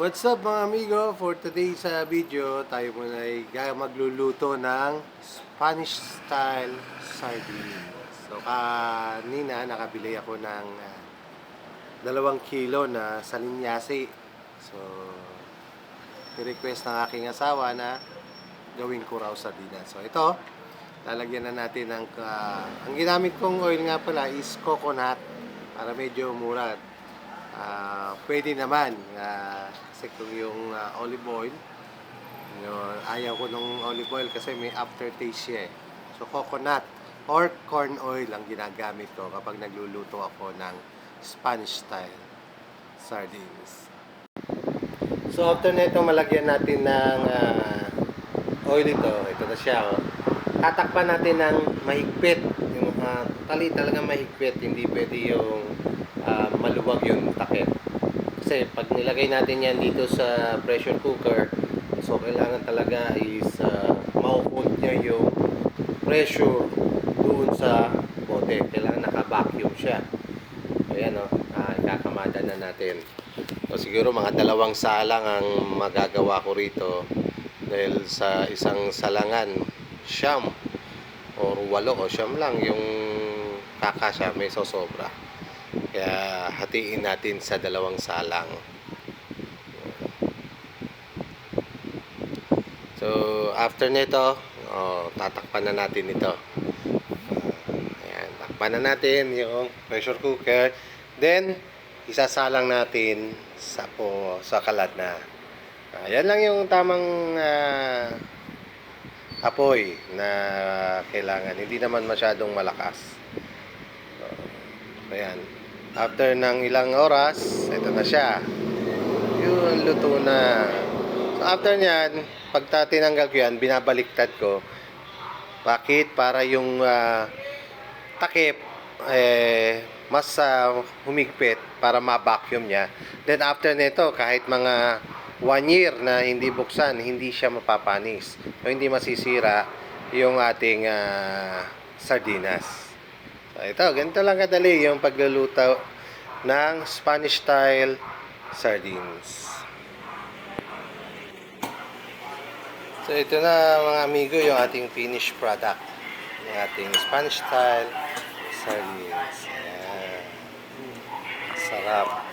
What's up mga amigo? For today's uh, video, tayo muna ay magluluto ng Spanish style sardines. So kanina nakabili ako ng uh, kilo na salinyasi. So request ng aking asawa na gawin ko raw sardinas. So ito, lalagyan na natin ng uh, ang ginamit kong oil nga pala is coconut para medyo mura. Ah, pwede naman ah, kasi kung yung ah, olive oil yun, ayaw ko nung olive oil kasi may aftertaste eh. So coconut or corn oil ang ginagamit ko kapag nagluluto ako ng Spanish style sardines. So after nito malagyan natin ng ah, oil ito. Ito na siya. Oh. Tatakpan natin ng mahigpit. Yung uh, tali talaga mahigpit. Hindi pwede yung ah, maluwag yung takip. Kasi pag nilagay natin yan dito sa pressure cooker, so kailangan talaga is uh, ma-hold niya yung pressure doon sa bote. Kailangan naka-vacuum siya. Ayan o, ah, ikakamada na natin. So, siguro mga dalawang salang ang magagawa ko rito dahil sa isang salangan siyam or walo o siyam lang yung kakasya may sosobra. Kaya hatiin natin sa dalawang salang. So, after nito, oh, tatakpan na natin ito. Ah, Ayan, takpan na natin yung pressure cooker. Then, isasalang natin sa po sa kalat na. Ayan lang yung tamang ah, apoy na kailangan. Hindi naman masyadong malakas. So. After ng ilang oras, ito na siya. Yun, luto na. So, after nyan, pagka tinanggal ko yan, binabaliktad ko. Bakit? Para yung ah, takip, eh, mas ah, humigpit para ma-vacuum niya. Then after nito, kahit mga one year na hindi buksan, hindi siya mapapanis. O hindi masisira yung ating ah, sardinas. So ito, ganito lang kadali yung pagluluto ng Spanish style sardines. So ito na mga amigo yung ating finished product. Yung ating Spanish style sardines. Ayan. Sarap.